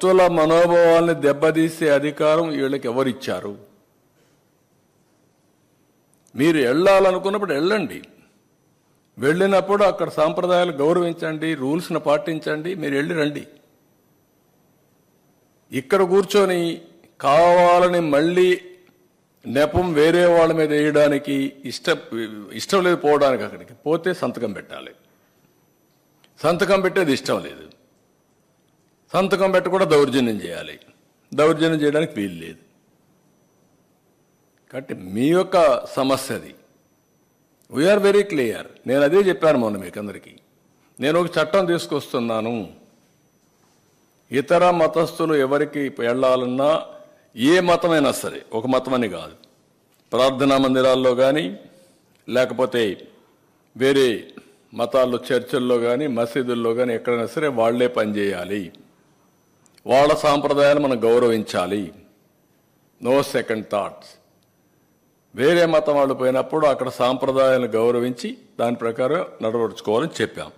భక్తుల మనోభావాల్ని దెబ్బతీసే అధికారం వీళ్ళకి ఎవరిచ్చారు? మీరు వెళ్ళాలనుకున్నప్పుడు వెళ్ళండి. వెళ్ళినప్పుడు అక్కడ సాంప్రదాయాలు గౌరవించండి రూల్స్ని పాటించండి మీరు వెళ్ళి రండి. ఇక్కడ కూర్చొని కావాలని మళ్ళీ నెపం వేరే వాళ్ళ మీద వేయడానికి ఇష్ట ఇష్టం లేదు పోవడానికి అక్కడికి. పోతే సంతకం పెట్టాలి. సంతకం పెట్టేది ఇష్టం లేదు. సంతకం పెట్టకుండా దౌర్జన్యం చేయాలి. దౌర్జన్యం చేయడానికి వీలు లేదు. కాబట్టి మీ యొక్క సమస్య అది వీఆర్ వెరీ క్లియర్ నేను అదే చెప్పాను మొన్న మీకు అందరికీ నేను ఒక చట్టం తీసుకొస్తున్నాను. ఇతర మతస్థులు ఎవరికి వెళ్ళాలన్నా ఏ మతమైనా సరే ఒక మతం అని కాదు. ప్రార్థనా మందిరాల్లో కానీ లేకపోతే వేరే మతాల్లో చర్చల్లో కానీ మసీదుల్లో కానీ ఎక్కడైనా సరే వాళ్ళే పనిచేయాలి. వాళ్ళ సాంప్రదాయాలు మనం గౌరవించాలి. నో సెకండ్ థాట్స్ వేరే మతం వాళ్ళు పోయినప్పుడు అక్కడ సాంప్రదాయాలను గౌరవించి దాని ప్రకారం నడవడుచుకోవాలని చెప్పాం.